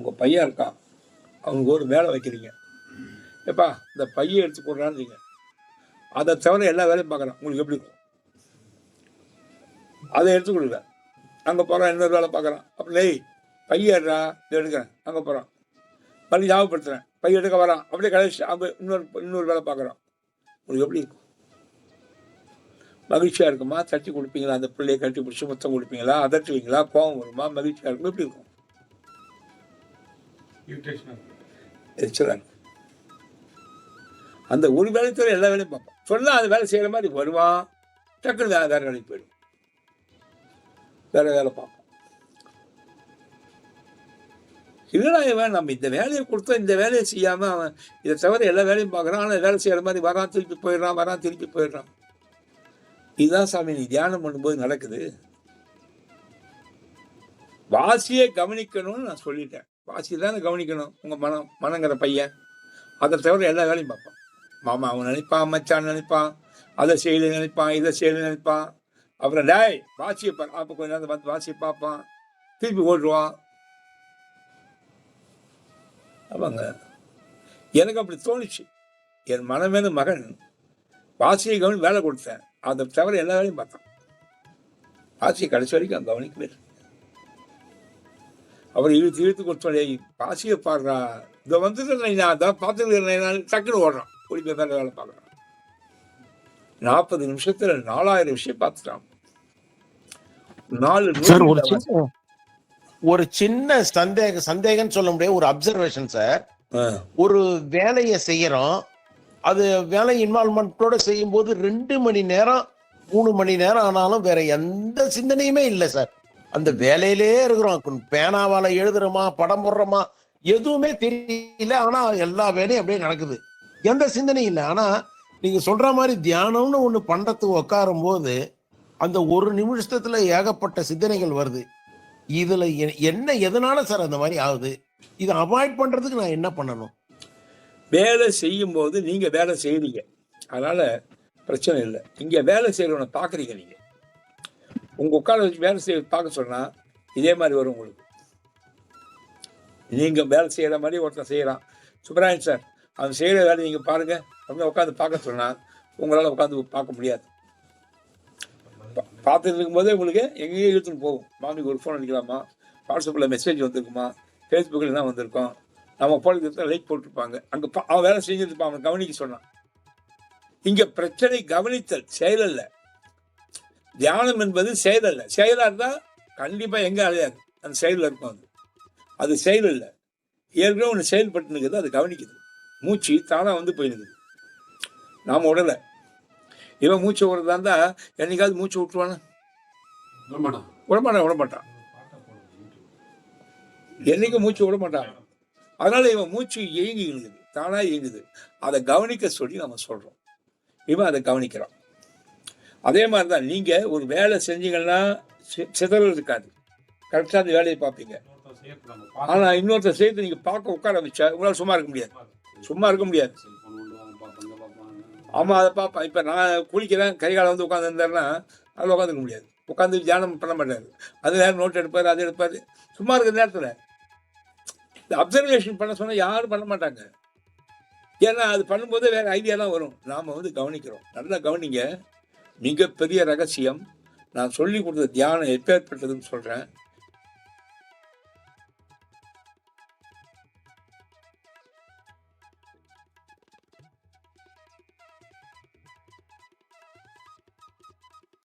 உங்கள் பையன் இருக்கான். அவனுக்கு ஒரு வேலை வைக்கிறீங்க. ஏப்பா இந்த பையன் எடுத்து போடுறான்னு அதை தவிர எல்லா வேலையும் பார்க்குறான். உங்களுக்கு எப்படி இருக்கும்? அதை எடுத்து கொடுங்க. அங்கே போகிறான் இன்னொரு வேலை பார்க்குறான். அப்படி நெய் பையன்டா இதை எடுக்கிறேன். அங்கே போகிறான் மறுபடியும் ஞாபகப்படுத்துகிறேன் பையன் எடுக்க வரான். அப்படியே கடைசி அவங்க இன்னொரு இன்னொரு வேலை பார்க்குறான். உங்களுக்கு எப்படி இருக்கும்? மகிழ்ச்சியாக இருக்குமா? தட்டி கொடுப்பீங்களா? அந்த பிள்ளையை கட்டி பிடிச்சி முத்தம் கொடுப்பீங்களா? அதட்டுவீங்களா? கோவம் வருமா? மகிழ்ச்சியாக இருக்கும். எப்படி இருக்கும்? எரிச்சலாக அந்த ஒரு வேலை தவிர எல்லா வேலையும் பார்ப்பான். சொன்னால் அது வேலை செய்கிற மாதிரி வருவான் டக்குன்னு வேறு வேறு வேலைக்கு போயிடும். வேறு வேலை பார்ப்பான். இல்லைடா இவன் நம்ம இந்த வேலையை கொடுத்தா இந்த வேலையை செய்யாமல் அவன் இதை தவிர எல்லா வேலையும் பார்க்குறான். ஆனால் வேலை செய்கிற மாதிரி வரான் திருப்பி போயிடுறான் வரான் திருப்பி போயிடுறான். இதுதான் சாமி நீ தியானம் பண்ணும்போது நடக்குது. வாசியை கவனிக்கணும்னு நான் சொல்லிட்டேன். வாசி தானே கவனிக்கணும். உங்கள் மனம் மனங்கிற பையன். அதை தவிர எல்லா வேலையும் பார்ப்பான். மாமா அவன் நினைப்பான் மச்சான் நினைப்பான் அதை செய்யல நினைப்பான் இதை செய்யல நினைப்பான். அப்புறம் டேய் வாசியை பார். அப்போ கொஞ்ச நேரம் பார்த்து வாசியை பார்ப்பான். திருப்பி ஓடுவான். ஆமாங்க எனக்கு அப்படி தோணுச்சு. என் மனமேன மகன். வாசியை கவனி வேலை கொடுத்தேன். அதை தவிர எல்லா வேலையும் பார்த்தான். வாசியை கடைசி வரைக்கும் கவனிக்கவே இல்லை. அவர் இழுத்து இழுத்து கொடுத்தோடே வாசியை பாடுறா இதை வந்துட்டு நான் அதான் பார்த்துருக்கிறேன் டக்குன்னு ஓடுறான். ஓடி போய் வேலை வேலை பார்க்குறான். நாற்பது நிமிஷத்துல நாலாயிரம் விஷயம் பார்த்துட்டான். நாலு ஒரு சின்ன சந்தேக சந்தேகம்னு சொல்ல முடியாது. ஒரு அப்சர்வேஷன் சார் ஒரு வேலையை செய்யறோம் அது வேலை இன்வால்மெண்ட்டோட செய்யும் போது ரெண்டு மணி நேரம் மூணு மணி நேரம் ஆனாலும் வேற எந்த சிந்தனையுமே இல்லை சார் அந்த வேலையிலே இருக்கிறோம். பேனாவால எழுதுறோமா படம் போடுறோமா எதுவுமே தெரியல. ஆனா எல்லா வேலையும் அப்படியே நடக்குது. எந்த சிந்தனையும் இல்லை. ஆனா நீங்க சொல்ற மாதிரி தியானம்னு ஒண்ணு பண்றதுக்கு உட்காரும் போது அந்த ஒரு நிமிஷத்துல ஏகப்பட்ட சிந்தனைகள் வருது. இதுல எ- என்ன எதனால சார் அந்த மாதிரி ஆகுது? இதை அவாய்ட் பண்றதுக்கு நான் என்ன பண்ணணும்? வேலை செய்யும் போது நீங்க வேலை செய்றீங்க. அதனால பிரச்சனை இல்லை. இங்க வேலை செய்யறவனை பாக்குறீங்க நீங்க. உங்க உட்கார வச்சு வேலை செய்ய பார்க்க சொன்னா இதே மாதிரி வரும் உங்களுக்கு. நீங்க வேலை செய்யற மாதிரி ஒருத்தன் செய்யறான். சுப்பராயன் சார் அவன் செய்யற வேலையை நீங்க பாருங்க. அப்படின்னு உட்காந்து பார்க்க சொன்னா உங்களால் உட்காந்து பார்க்க முடியாது. பா- பார்த்துட்டு இருக்கும்போதே உங்களுக்கு எங்கேயோ இழுத்துன்னு போகும். மாமிக்கு ஒரு ஃபோன் அடிக்கலாமா? வாட்ஸ்அப்பில் மெசேஜ் வந்திருக்குமா? ஃபேஸ்புக்கில் என்ன வந்திருக்கோம்? நம்ம போனதுக்கு லைக் போட்டிருப்பாங்க. அங்கே அவன் வேலை செஞ்சுருப்பான் அவன் கவனிக்க சொன்னான். இங்கே பிரச்சனை கவனித்தல் செயல் தியானம் என்பது செயல் அல்ல. செயலாக இருந்தால் கண்டிப்பாக எங்கே அழையாது அந்த செயலில் இருக்கும் அது. அது செயல் இல்லை. ஏற்கனவே ஒன்று செயல்பட்டு நிற்குது அது கவனிக்குது. மூச்சு தானாக வந்து போயிடுது நாம் உடலை. இவன் மூச்சு விடுறதா இருந்தால் என்னைக்காவது மூச்சு விட்டுருவானா? விடமாட்டான். விடமாட்டான் என்னைக்கும் மூச்சு விட மாட்டான் அதனால இவன் மூச்சு இயங்கி இருக்குது தானா இயங்குது. அதை கவனிக்க சொல்லி நம்ம சொல்றோம். இவன் அதை கவனிக்கிறான். அதே மாதிரி தான் நீங்கள் ஒரு வேலை செஞ்சீங்கன்னா சி- சிதறல் இருக்காது. கரெக்டாக அந்த வேலையை பார்ப்பீங்க. ஆனால் இன்னொருத்தர் சேர்த்து நீங்கள் பார்க்க உட்கார வச்சா உங்களால் சும்மா இருக்க முடியாது. சும்மா இருக்க முடியாது. ஆமாம் அதை பார்ப்பேன். இப்போ நான் குளிக்கிறேன் கை காலம் வந்து உட்காந்துருந்தாருன்னா அதில் உட்காந்துக்க முடியாது. உட்காந்து தியானம் பண்ண மாட்டார். அது நேரம் நோட் எடுப்பாரு அது எடுப்பார். சும்மா இருக்கிற நேரத்தில் இந்த அப்சர்வேஷன் பண்ண சொன்னால் யாரும் பண்ண மாட்டாங்க. ஏன்னா அது பண்ணும்போது வேறு ஐடியாலாம் வரும். நாம் வந்து கவனிக்கிறோம். நல்லா கவனிங்க. மிகப்பெரிய ரகசியம் நான் சொல்லி கொடுத்த தியானம் எப்பேற்பட்டதுன்னு சொல்கிறேன்